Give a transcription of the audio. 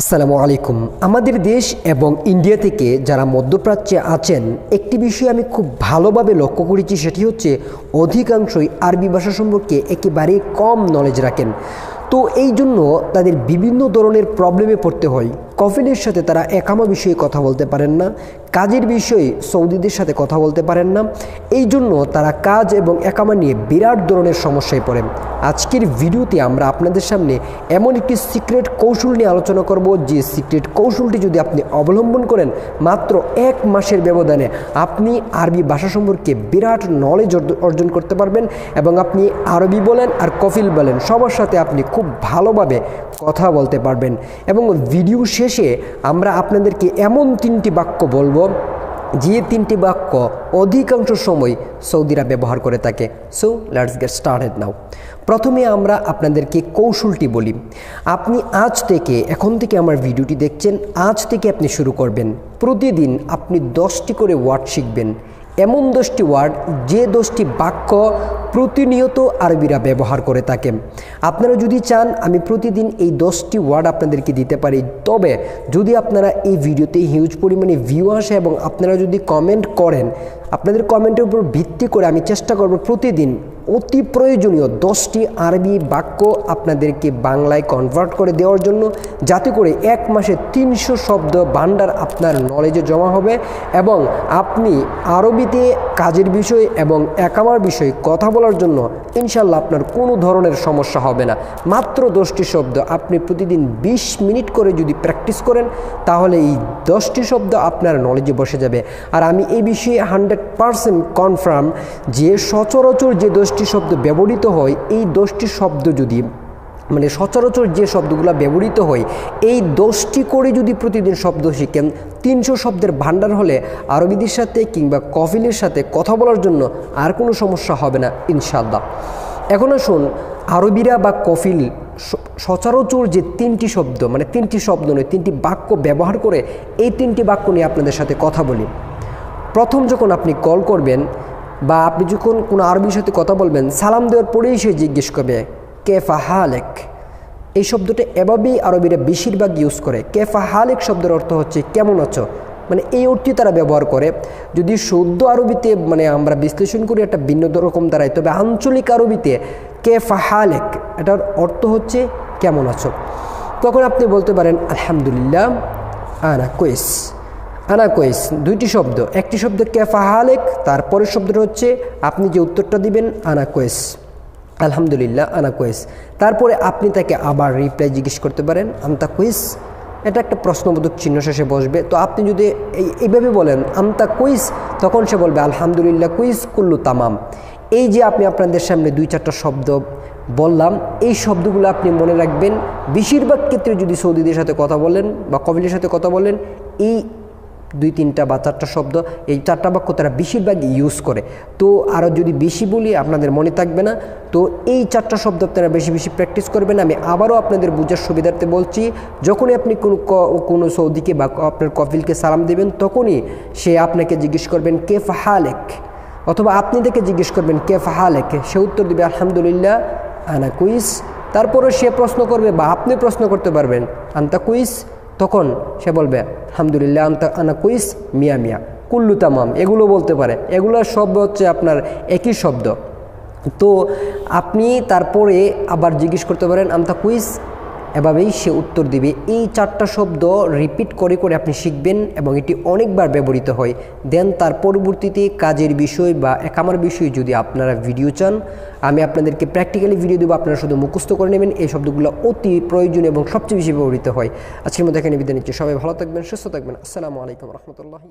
আসসালামু আলাইকুম। আমাদের দেশ এবং ইন্ডিয়া থেকে যারা মধ্যপ্রাচ্যে আছেন, একটি বিষয় আমি খুব ভালোভাবে লক্ষ্য করেছি, সেটি হচ্ছে অধিকাংশই আরবি ভাষা সম্পর্কে একেবারেই কম নলেজ রাখেন। তো এই জন্য তাদের বিভিন্ন ধরনের প্রবলেমে পড়তে হয়। কফিলের সাথে তারা একামা বিষয়ে কথা বলতে পারেন না, কাজের বিষয়ে সৌদিদের সাথে কথা বলতে পারেন না। এই জন্য তারা কাজ এবং একামা নিয়ে বিরাট ধরনের সমস্যায় পড়েন। আজকের ভিডিওতে আমরা আপনাদের সামনে এমন একটি সিক্রেট কৌশল নিয়ে আলোচনা করব, যে সিক্রেট কৌশলটি যদি আপনি অবলম্বন করেন, মাত্র এক মাসের ব্যবধানে আপনি আরবি ভাষা সম্পর্কে বিরাট নলেজ অর্জন করতে পারবেন এবং আপনি আরবি বলেন আর কফিল বলেন, সবার সাথে আপনি খুব ভালোভাবে কথা বলতে পারবেন। এবং ভিডিও শেষে আমরা আপনাদেরকে এমন তিনটি বাক্য বলব, যে তিনটি বাক্য অধিকাংশ সময় সৌদিরা ব্যবহার করে থাকে। So let's get started now প্রথমে আমরা আপনাদেরকে কৌশলটি বলি। আপনি আজ থেকে, এখন থেকে আমার ভিডিওটি দেখছেন, আজ থেকে আপনি শুরু করবেন। প্রতিদিন আপনি দশটি করে ওয়ার্ড শিখবেন। এমন দশটি ওয়ার্ড, যে দশটি বাক্য প্রতিনিয়ত আরবিরা ব্যবহার করে থাকে আপনারা যদি চান, আমি প্রতিদিন এই দশটি ওয়ার্ড আপনাদেরকে দিতে পারি। তবে যদি আপনারা এই ভিডিওতে হিউজ পরিমাণে ভিউ আসে এবং আপনারা যদি কমেন্ট করেন আপনাদের কমেন্টের উপর ভিত্তি করে আমি চেষ্টা করব প্রতিদিন অতি প্রয়োজনীয় দশটি আরবি বাক্য আপনাদেরকে বাংলায় কনভার্ট করে দেওয়ার জন্য, যাতে করে এক মাসে তিনশো শব্দ ভাণ্ডার আপনার নলেজে জমা হবে এবং আপনি আরবিতে কাজের বিষয় এবং একামার বিষয়ে কথা বলার জন্য ইনশাল্লাহ আপনার কোনো ধরনের সমস্যা হবে না। মাত্র দশটি শব্দ আপনি প্রতিদিন ২০ মিনিট করে যদি প্র্যাকটিস করেন, তাহলে এই দশটি শব্দ আপনার নলেজে বসে যাবে। আর আমি এই বিষয়ে হান্ড্রেড পারসেন্ট কনফার্ম যে সচরাচর যে দশটি শব্দ ব্যবহৃত হয়, এই দশটি শব্দ যদি মানে সচরাচর যে শব্দগুলো ব্যবহৃত হয়, এই দশটি করে যদি প্রতিদিন শব্দ শিখেন, তিনশো শব্দের ভাণ্ডার হলে আরবিদের সাথে কিংবা কফিলের সাথে কথা বলার জন্য আর কোনো সমস্যা হবে না ইনশাল্লাহ এখন আসুন, আরবিরা বা কফিল সচরাচর যে তিনটি শব্দ মানে তিনটি শব্দ নয়, তিনটি বাক্য ব্যবহার করে এই তিনটি বাক্য নিয়ে আপনাদের সাথে কথা বলি। প্রথম যখন আপনি কল করবেন বা আপনি যখন কোনো আরবির সাথে কথা বলবেন, সালাম দেওয়ার পরেই সে জিজ্ঞেস করবে, কেফা হালেক? এই শব্দটা এভাবেই আরবিরা বেশিরভাগ ইউজ করে। কেফা হালেক শব্দের অর্থ হচ্ছে, কেমন আছো? মানে এই অর্থটি তারা ব্যবহার করে। যদি শুদ্ধ আরবিতে মানে আমরা বিশ্লেষণ করি, একটা ভিন্ন রকম দাঁড়ায়। তবে আঞ্চলিক আরবিতে কেফা হালেক এটার অর্থ হচ্ছে, কেমন আছো? তখন আপনি বলতে পারেন, আলহামদুলিল্লাহ, আনা কোয়েস। আনা কোয়েস দুইটি শব্দ। একটি শব্দ কেফা হালেক, তারপরের শব্দটা হচ্ছে, আপনি যে উত্তরটা দিবেন আনা কোয়েস আলহামদুলিল্লাহ আনা কোয়েস তারপরে আপনি তাকে আবার রিপ্লাই জিজ্ঞেস করতে পারেন আমতা কুইস এটা একটা প্রশ্নবোধক চিহ্ন শেষে বসবে। তো আপনি যদি এই, এইভাবে বলেন আমতা কুইস তখন সে বলবে, আলহামদুলিল্লাহ, কুইস কুল্লু তামাম। এই যে আপনি আপনাদের সামনে দুই চারটা শব্দ বললাম, এই শব্দগুলো আপনি মনে রাখবেন, বেশিরভাগ ক্ষেত্রে যদি সৌদিদের সাথে কথা বলেন বা কবিলের সাথে কথা বলেন, এই দুই তিনটা বা চারটা শব্দ, এই চারটা বাক্য তারা বেশিরভাগ ইউজ করে। তো আরও যদি বেশি বলি, আপনাদের মনে থাকবে না। তো এই চারটা শব্দ আপনারা বেশি বেশি প্র্যাকটিস করবেন। আমি আবারও আপনাদের বোঝার সুবিধার্থে বলছি, যখনই আপনি কোনো কোনো সৌদিকে বা আপনার কফিলকে সালাম দেবেন, তখনই সে আপনাকে জিজ্ঞেস করবেন কে ফাহালেক অথবা আপনি দেখে জিজ্ঞেস করবেন কে ফাহালেক সে উত্তর দেবে, আলহামদুলিল্লাহ, আনা কুইস। তারপরে সে প্রশ্ন করবে বা আপনি প্রশ্ন করতে পারবেন, আন্তা কুইস? তখন সে বলবে, আলহামদুলিল্লাহ আনা কুইস মিয়া মিয়া। কুল্লু তামাম, এগুলো বলতে পারে। এগুলো শব্দ হচ্ছে আপনার একই শব্দ। তো আপনি তারপরে আবার জিজ্ঞেস করতে পারেন আমতা কুইস এভাবেই সে উত্তর দিবে। এই চারটা শব্দ রিপিট করে করে আপনি শিখবেন এবং এটি অনেকবার ব্যবহৃত হয়। দেন তার পরবর্তীতে কাজের বিষয় বা একামার বিষয়ে যদি আপনারা ভিডিও চান, আমি আপনাদেরকে প্র্যাকটিক্যালি ভিডিও দেবো। আপনারা শুধু মুখস্থ করে নেবেন। এই শব্দগুলো অতি প্রয়োজন এবং সবচেয়ে বেশি ব্যবহৃত হয়। আজকের মধ্যে এখানে বিদায় নিচ্ছি। সবাই ভালো থাকবেন, সুস্থ থাকবেন। আসসালামু আলাইকুম রহমতুল্লাহি